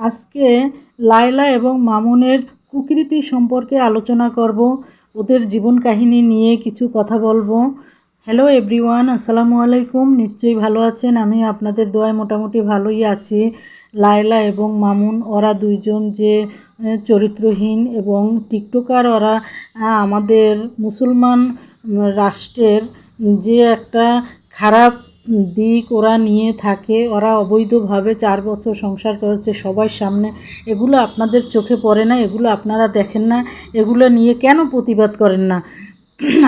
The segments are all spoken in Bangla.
আজকে লায়লা এবং মামুনের কুকৃতি সম্পর্কে আলোচনা করব। ওদের জীবন কাহিনী নিয়ে কিছু কথা বলব। হ্যালো এভরিওয়ান আসসালামু আলাইকুম। নিশ্চয়ই ভালো আছেন। আমি আপনাদের দোয়ায় মোটামুটি ভালোই আছি। লায়লা এবং মামুন, ওরা দুইজন যে চরিত্রহীন এবং টিকটকার, ওরা আমাদের মুসলমান রাষ্ট্রের যে একটা খারাপ দিক ওরা নিয়ে থাকে, ওরা অবৈধভাবে চার বছর সংসার করেছে, সবার সামনে। এগুলো আপনাদের চোখে পড়ে না, এগুলো আপনারা দেখেন না, এগুলো নিয়ে কেন প্রতিবাদ করেন না?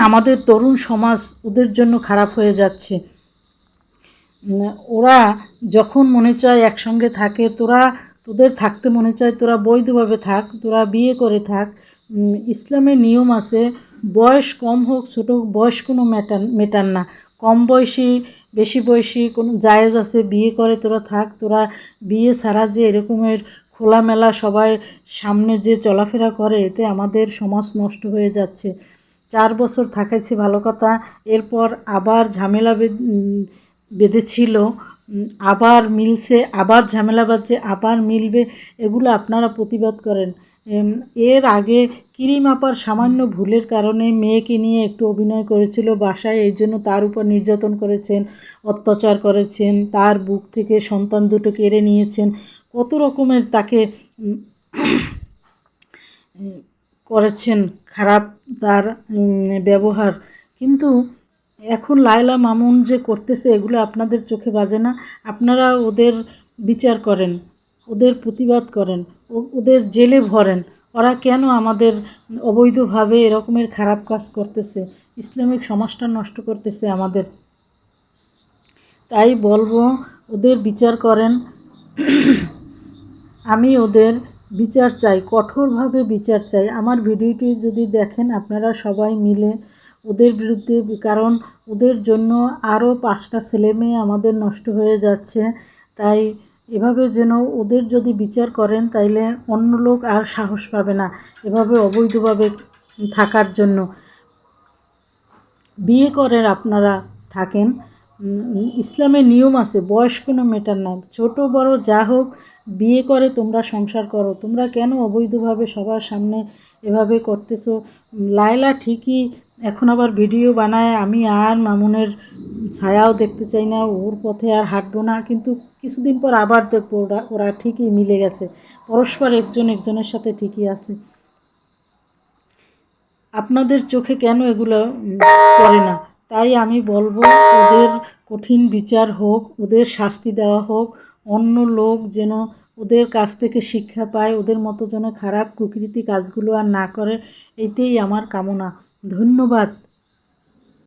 আমাদের তরুণ সমাজ ওদের জন্য খারাপ হয়ে যাচ্ছে। ওরা যখন মনে চায় একসঙ্গে থাকে, তোরা, তোদের থাকতে মনে চায়, তোরা বৈধভাবে থাক, তোরা বিয়ে করে থাক। ইসলামের নিয়ম আছে, বয়স কম হোক, ছোট হোক, বয়স কোনো মেটান মেটান না। কম বয়সী বেশি বয়সী কোনো জায়েজ আছে, বিয়ে করে, তোরা থাক, তোরা বিয়ে ছাড়া যে এরকমের খোলামেলা সবাই সামনে যে চলাফেরা করে, এতে আমাদের সমাজ নষ্ট হয়ে যাচ্ছে। চার বছর থাকাইছে ভালো কথা, এরপর আবার ঝামেলা বেঁধেছিল আবার মিলছে, আবার ঝামেলা বাজছে আবার মিলবে, এগুলো আপনারা প্রতিবাদ করেন। এর আগে কিরিম আপার সামান্য ভুলের কারণে মেয়েকে নিয়ে একটু অভিনয় করেছিল বাসায়, এই জন্য তার উপর নির্যাতন করেছেন, অত্যাচার করেছেন, তার বুক থেকে সন্তান দুটো কেড়ে নিয়েছেন, কত রকমের তাকে করেছেন খারাপ তার ব্যবহার। কিন্তু এখন লায়লা মামুন যে করতেছে, এগুলো আপনাদের চোখে বাজে না। আপনারা ওদের বিচার করেন, ওদের প্রতিবাদ করেন। ওদের জেলে ভরেন। ওরা কেন আমাদের অবৈধভাবে এরকমের খারাপ কাজ করতেছে? ইসলামিক সমাজটা নষ্ট করতেছে আমাদের। তাই বলব, ওদের বিচার করেন। আমি ওদের বিচার চাই, কঠোরভাবে বিচার চাই। আমার ভিডিওটি যদি দেখেন, আপনারা সবাই মিলে ওদের বিরুদ্ধে, কারণ ওদের জন্য আরও পাঁচটা ছেলে মেয়ে আমাদের নষ্ট হয়ে যাচ্ছে। তাই এভাবে যেন ওদের যদি বিচার করেন, তাইলে অন্য লোক আর সাহস পাবে না এভাবে অবৈধভাবে থাকার জন্য। বিয়ে করেন আপনারা, থাকেন। ইসলামের নিয়ম আছে, বয়স কোনো মেটার না। ছোট, বড়, যা হোক, বিয়ে করে তোমরা সংসার করো। তোমরা কেন অবৈধভাবে সবার সামনে এভাবে করতেছো? লায়লা ঠিকই এখন আবার ভিডিও বানায়, আমি আর মামুনের ছায়াও দেখতে চাই না, ওর পথে আর হাঁটবো না, কিন্তু কিছুদিন পর আবার দেখব ওরা ওরা ঠিকই মিলে গেছে। পরস্পর একজন একজনের সাথে ঠিকই আছে। আপনাদের চোখে কেন এগুলো করে না? তাই আমি বলব, ওদের কঠিন বিচার হোক, ওদের শাস্তি দেওয়া হোক, অন্য লোক যেন ওদের কাছ থেকে শিক্ষা পায়, ওদের মতো যেন খারাপ কুকৃতি কাজগুলো আর না করে এটাই আমার কামনা। ধন্যবাদ।